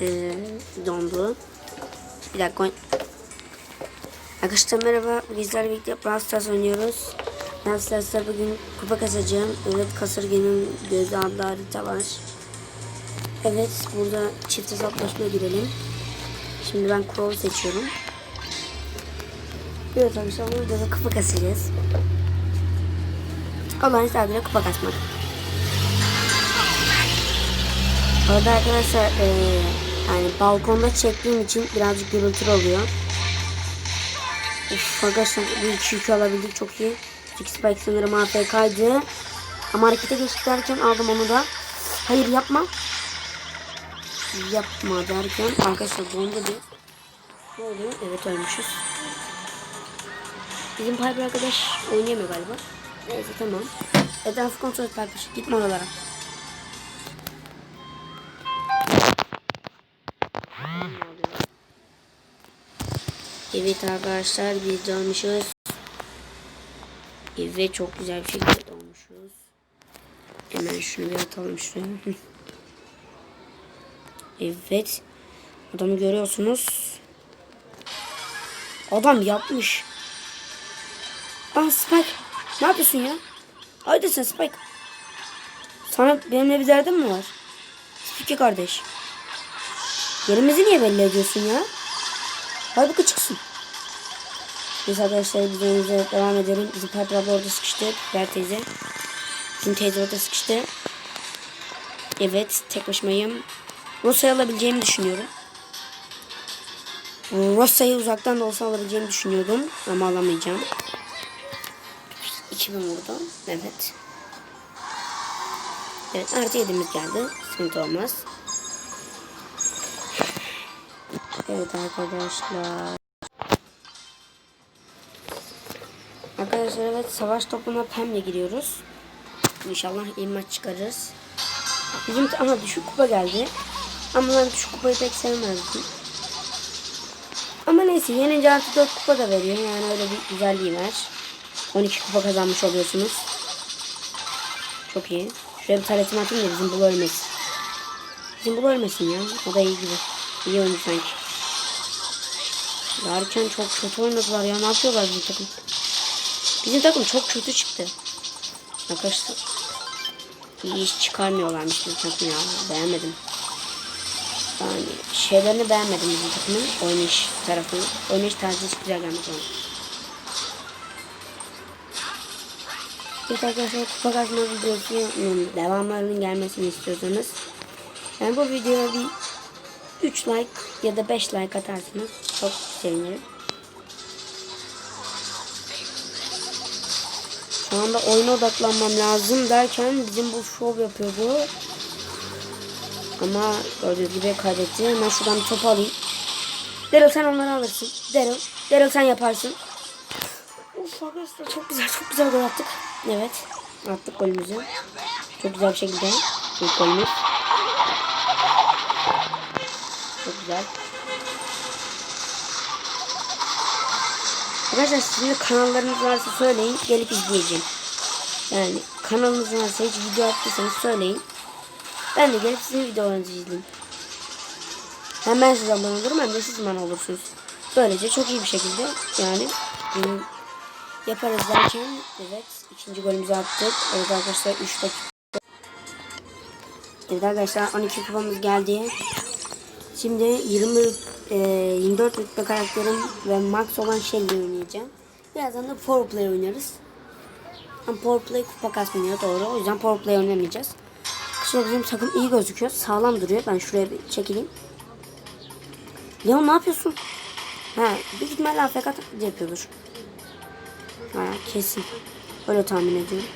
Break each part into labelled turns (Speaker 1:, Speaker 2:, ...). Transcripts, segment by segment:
Speaker 1: Ee, dondu. Bir dakika. Arkadaşlar merhaba. Bizlerle birlikte Brawl Stars oynuyoruz. Brawl Stars'ta bugün kupa kasacağım. Evet kasırganın gözü adlı harita var. Evet burada çift hesaplaşma girelim. Şimdi ben Crow seçiyorum. Evet arkadaşlar burada da kupa kasacağız. Allah'ın sadece kupa kasmak. Orada arkadaşlar eee yani balkonda çektiğim için birazcık gürültülü oluyor. Uf arkadaşlar bu iki yükü alabildik çok iyi. Six Spike sanırım AFK'ydı. Ama harekete geçtik derken aldım onu da. Hayır yapma. Yapma derken arkadaşlar dondu bir. Ne oluyor? Evet ölmüşüz. Bizim Piper arkadaş oynayamıyor galiba. Neyse tamam. Etrafı kontrol et Piper. Gitme oralara. Evet arkadaşlar biz dolmuşuz. Evet çok güzel bir şekilde dolmuşuz. Hemen şunu bir atalım şuraya. Evet. Adamı görüyorsunuz. Adam yapmış. Aa Spike. Ne yapıyorsun ya? Haydi sen Spike. Sana benimle bir derdin mi var? Spike kardeş. Yerimizi niye belli ediyorsun ya? Halbuki çıksın. Biz arkadaşlar videomuza devam edelim. Bizim Piper abla orada sıkıştı. Ver teyze. Bizim teyze orada sıkıştı. Evet tek başımayım. Rosa'yı alabileceğimi düşünüyorum. Rosa'yı uzaktan da olsa alabileceğimi düşünüyordum. Ama alamayacağım. 2000 vurdu. Evet. Evet artı 7'miz geldi. Sıkıntı olmaz. Evet arkadaşlar. Arkadaşlar evet savaş topluma Pem'le giriyoruz. İnşallah iyi maç çıkarırız. Bizim ama düşük kupa geldi. Ama ben düşük kupayı pek sevmezdim. Ama neyse yenince artı 4 kupa da veriyor. Yani öyle bir güzelliği var. 12 kupa kazanmış oluyorsunuz. Çok iyi. Şuraya bir taretimi atayım da bizim bul ölmesin. Bizim bul ölmesin ya. O da iyi gibi. İyi oyuncu sanki. Derken çok kötü oynadılar ya. Ne yapıyorlar bizim takım? Bizim takım çok kötü çıktı. Arkadaşlar. İyi iş çıkarmıyorlarmış bizim takım ya. Beğenmedim. Yani şeylerini beğenmedim bizim takımın. Oynayış tarafını. Oynayış tarzı hiç güzel gelmedi bana. Evet arkadaşlar kupa kazma videosunun devamlarının gelmesini istiyorsanız yani bu videoya bir 3 like ya da 5 like atarsanız çok sevinirim. Şu anda oyuna odaklanmam lazım derken bizim bu şov yapıyordu. Ama gördüğünüz gibi kaybetti. Hemen şuradan bir alayım. Daryl sen onları alırsın. Daryl. Daryl sen yaparsın. Uf arkadaşlar çok güzel çok güzel gol attık. Evet. Attık golümüzü. Çok güzel bir şekilde. İlk golümüz. Çok güzel. Arkadaşlar sizin kanallarınız varsa söyleyin. Gelip izleyeceğim. Yani kanalınız varsa hiç video attıysanız söyleyin. Ben de gelip sizin videolarınızı izleyeyim. Hem ben size abone olurum hem de siz bana olursunuz. Böylece çok iyi bir şekilde yani yaparız derken evet ikinci golümüzü attık. Evet arkadaşlar 3 dakika. Evet arkadaşlar 12 kupamız geldi. Şimdi 20 e, 24 rütbe karakterim ve max olan Shelly oynayacağım. Birazdan da Power Play oynarız. Ama Power Play kupa kasmıyor doğru. O yüzden Power Play oynamayacağız. Şöyle bizim takım iyi gözüküyor. Sağlam duruyor. Ben şuraya bir çekileyim. Leon ne yapıyorsun? Ha, büyük ihtimalle AFK yapıyordur. Ha, kesin. Öyle tahmin ediyorum.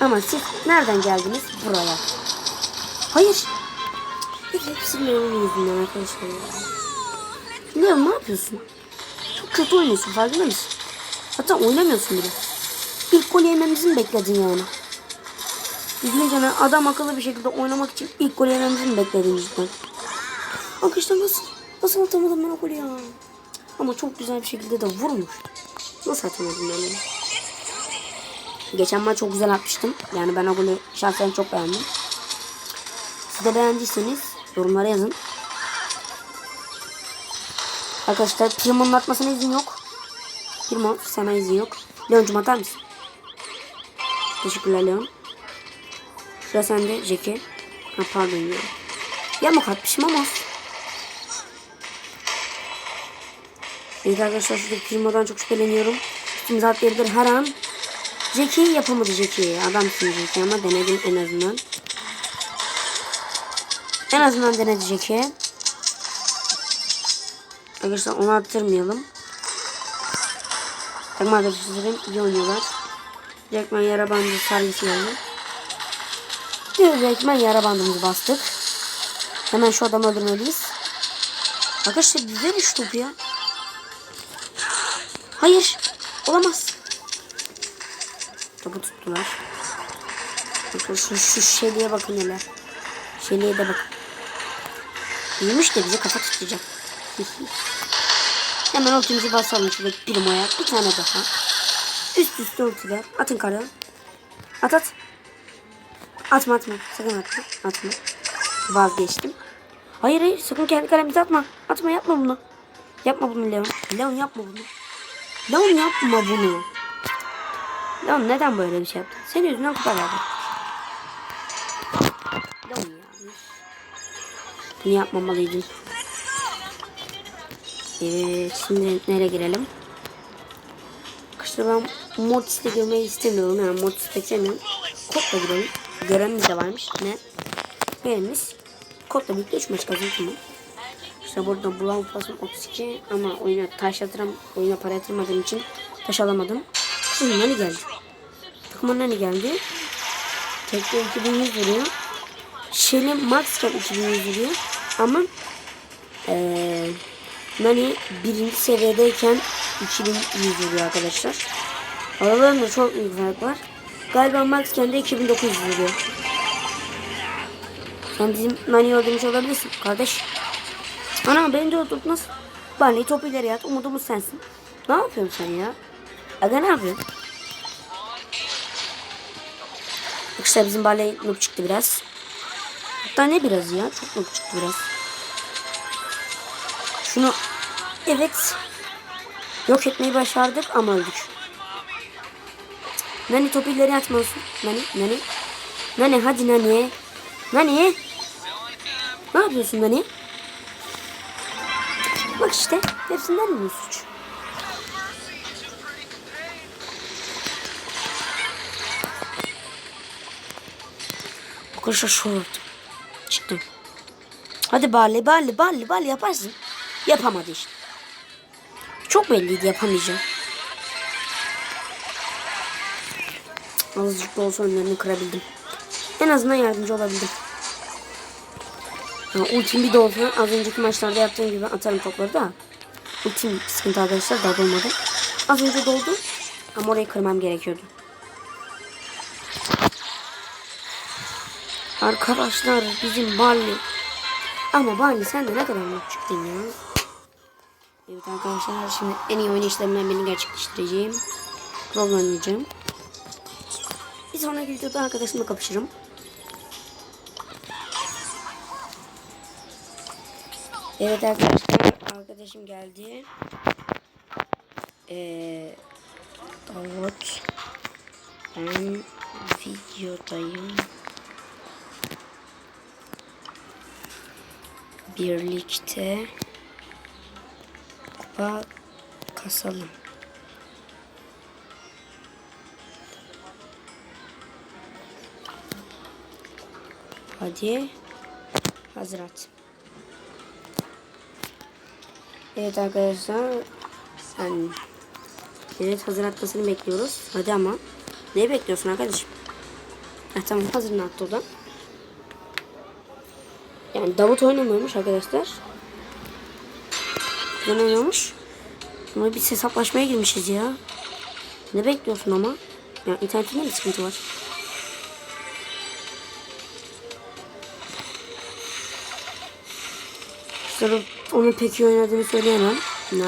Speaker 1: Ama siz nereden geldiniz? Buraya. Hayır. Hep hepsi Leon'un yüzünden arkadaşlar. Leon ne yapıyorsun? Çok kötü oynuyorsun farkında mısın? Hatta oynamıyorsun bile. İlk gol yememizi mi bekledin yani? Üzülünce adam akıllı bir şekilde oynamak için ilk gol yememizi mi bekledin cidden? Arkadaşlar nasıl? Nasıl atamadım ben o golü ya? Ama çok güzel bir şekilde de vurmuş. Nasıl atamadım ben onu? Geçen maç çok güzel atmıştım. Yani ben o golü şahsen çok beğendim. Siz de beğendiyseniz yorumlara yazın. Arkadaşlar Primo'nun atmasına izin yok. Primo sana izin yok. Leon'cum atar mısın? Teşekkürler Leon. Sıra sende Jackie. Ha pardon ya. Yamuk atmışım ama. Evet arkadaşlar şurada Primo'dan çok şüpheleniyorum. Üstümüze atlayabilir her an. Jackie yapamadı Jackie. Adamsın Jackie ama denedim en azından. En azından denedi Jackie. Arkadaşlar onu attırmayalım. Takım arkadaşlarım iyi oynuyorlar. Direktmen yara bandı sergisi geldi. Direktmen yara bandımızı bastık. Hemen şu adamı öldürmeliyiz. Arkadaşlar güzel iş topu ya. Hayır. Olamaz. Topu tuttular. Bakın şu, şu şeliğe bakın hele. Şeliğe de bakın. İyiymiş de bize kafa tutacak. Hemen ultimizi basalım şurada bir moya. Bir tane daha. Üst üste ultiler. Atın karı. At at. Atma atma. Sakın atma. Atma. Vazgeçtim. Hayır hayır sakın kendi kalemize atma. Atma yapma bunu. Yapma bunu Leon. Leon yapma bunu. Leon yapma bunu. Leon neden böyle bir şey yaptın? Senin yüzünden kupa verdim. Leon ya. Bunu yapmamalıydın. Evet şimdi nereye girelim? Arkadaşlar ben Mortis'te görmeyi istemiyorum. Yani Mortis pek sevmiyorum. Kodla girelim. Görevimiz de varmış. Ne? Görevimiz Kodla birlikte 3 maç kazandım. İşte burada Bulan Fas'ın 32 ama oyuna taş yatıram, oyuna para yatırmadığım için taş alamadım. Şimdi Nani geldi. Takıma Nani geldi. Tekte 2100 vuruyor. Shelly Max Cap 2100 vuruyor. Ama eee Nani birinci seviyedeyken 2100 vuruyor arkadaşlar. Aralarında çok büyük fark var. Galiba Max kendi 2900 vuruyor. Sen bizim Nani'yi öldürmüş olabilirsin kardeş. Ana beni de öldürdünüz. Barley topu ileri at. Umudumuz sensin. Ne yapıyorsun sen ya? Aga ne yapıyorsun? İşte bizim Barley noob çıktı biraz. Hatta ne biraz ya? Çok noob çıktı biraz. Şunu evet yok etmeyi başardık ama öldük. Nani topu ileri atmalısın. Nani, Nani. Nani hadi Nani. Nani. Ne yapıyorsun Nani? Bak işte hepsinden mi suç? Arkadaşlar şort. Çıktım. Hadi Barley, Barley, Barley, Barley yaparsın. Yapamadı işte. Çok belliydi yapamayacağım. Azıcık da olsa önlerini kırabildim. En azından yardımcı olabildim. Ya, ultim bir de olsa az önceki maçlarda yaptığım gibi atarım topları da. Ultim sıkıntı arkadaşlar daha dolmadı. Az önce doldu ama orayı kırmam gerekiyordu. Arkadaşlar bizim Barley. Ama Barley sen de ne kadar mutlu çıktın ya. Evet arkadaşlar şimdi en iyi oynayışlarımdan birini gerçekleştireceğim. Brawl oynayacağım. Bir sonraki videoda arkadaşımla kapışırım. Evet arkadaşlar arkadaşım geldi. Ee, Davut ben videodayım. Birlikte kupa kasalım. Hadi hazır at. Evet arkadaşlar. Yani evet hazır atmasını bekliyoruz. Hadi ama. Ne bekliyorsun arkadaşım? Ha, tamam hazır attı o da. Yani Davut oynamıyormuş arkadaşlar. Ben oynamış. Ama biz hesaplaşmaya girmişiz ya. Ne bekliyorsun ama? Ya internetinde mi sıkıntı var? Tabii onun pek iyi oynadığını söyleyemem. Ne?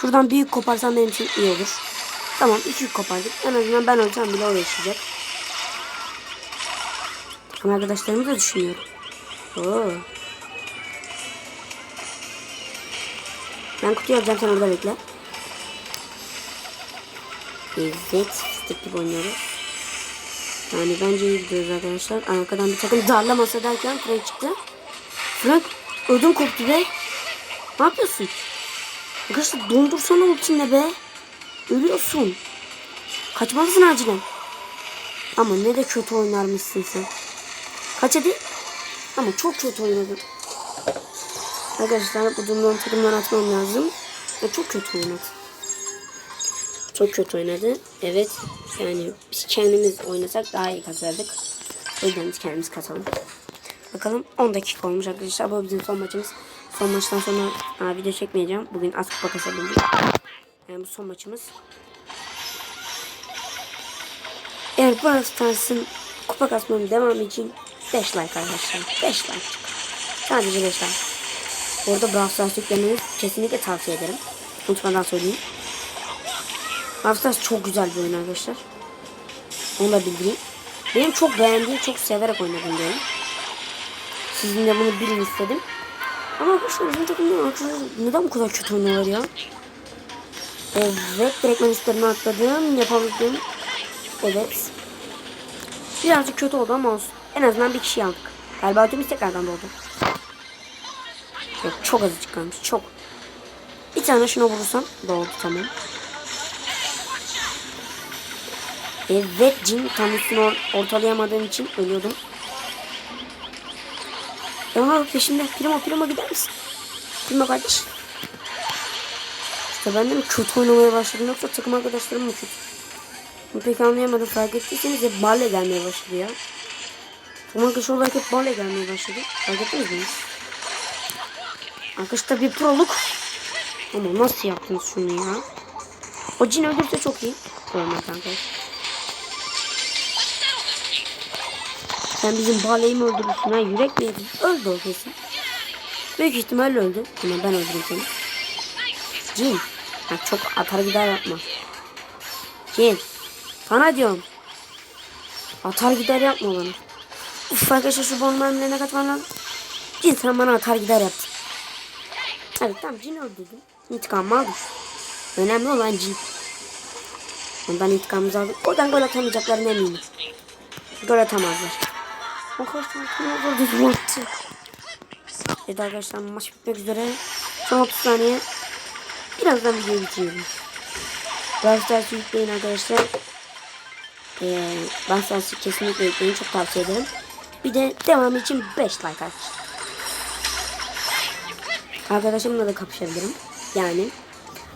Speaker 1: Şuradan büyük koparsam benim için iyi olur. Tamam iki kopardık. En azından ben ölsem bile o yaşayacak. Takım arkadaşlarımı da düşünüyorum. Oo. Ben kutuyu alacağım sen orada bekle. Evet fıstık gibi oynuyoruz. Yani bence iyi gidiyoruz arkadaşlar. Arkadan bir takım darlamasa derken Frank çıktı. Frank ödüm koptu be. Ne yapıyorsun? Arkadaşlar dondursana ultinle be. Ölüyorsun. Kaçmalısın acilen. Ama ne de kötü oynarmışsın sen. Kaç hadi. Ama çok kötü oynadın. Arkadaşlar bu durumdan takımdan atmam lazım. O çok kötü oynadı. Çok kötü oynadı. Evet. Yani biz kendimiz oynasak daha iyi kazardık. O yüzden biz kendimiz kasalım. Bakalım 10 dakika olmuş arkadaşlar. Bu bizim son maçımız. Son maçtan sonra aa, video çekmeyeceğim. Bugün az kupa kasabildik. Yani bu son maçımız. Eğer bu Stars'ın kupa kasmanın devamı için 5 like arkadaşlar. 5 like. Sadece 5 like. Bu arada Brawl Stars yüklemenizi kesinlikle tavsiye ederim. Unutmadan söyleyeyim. Brawl Stars çok güzel bir oyun arkadaşlar. Onu da bildireyim. Benim çok beğendiğim, çok severek oynadığım bir oyun. Sizin de bunu bilin istedim. Ama arkadaşlar bizim takımda arkadaşlar neden bu kadar kötü oynuyorlar ya? Evet, direktmen üstlerine atladım. Yapabildim. Evet. Birazcık kötü oldu ama olsun. En azından bir kişi aldık. Galiba ötümüz tekrardan doldu. Yok çok azıcık kalmış. Çok. Bir tane şuna vurursam doldu tamam. Evet cin tam üstünü or ortalayamadığım için ölüyordum. Ya peşimde primo primo gider misin? Primo kardeş. İşte ben de mi kötü oynamaya başladım yoksa takım arkadaşlarım mı kötü? Bunu pek anlayamadım fark ettiyseniz hep balle gelmeye başladı ya. Takım arkadaşı olarak hep balle gelmeye başladı. Fark ettiniz mi? Arkadaşlar bir proluk. Ama nasıl yaptınız şunu ya? O cin öldürse çok iyi. Olmaz arkadaşlar. Sen bizim baleyi mi öldürürsün ha? Yürek mi yedin? Öldü o kesin. Büyük ihtimalle öldü. Ama ben öldüreyim seni. Cin. Ha, çok atar gider yapma. Cin. Sana diyorum. Atar gider yapma bana. Uf arkadaşlar şu bombanın ne kaçmam lazım. Cin sen bana atar gider yaptın. Evet tamam cin öldürdüm. İntikamımı aldım. Önemli olan cin. Ondan intikamımızı aldık. Oradan gol atamayacaklarına eminim. Gol atamazlar. Arkadaşlar ne oldu düzgün attı. Evet arkadaşlar maç bitmek üzere. Son 30 saniye. Birazdan videoyu bitiriyorum. Brawl yükleyin arkadaşlar. Ee, Brawl kesinlikle yükleyin. Çok tavsiye ederim. Bir de devamı için 5 like arkadaşlar. Arkadaşımla da kapışabilirim. Yani.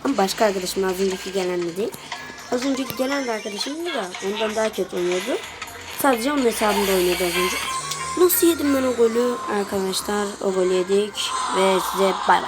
Speaker 1: Ama başka arkadaşım az önceki gelenle değil. Az önceki gelen de arkadaşımdı da ondan daha kötü oynuyordu. Sadece onun hesabında oynuyordu az önce. Nasıl yedim ben o golü? Arkadaşlar o golü yedik. Ve size bay bay.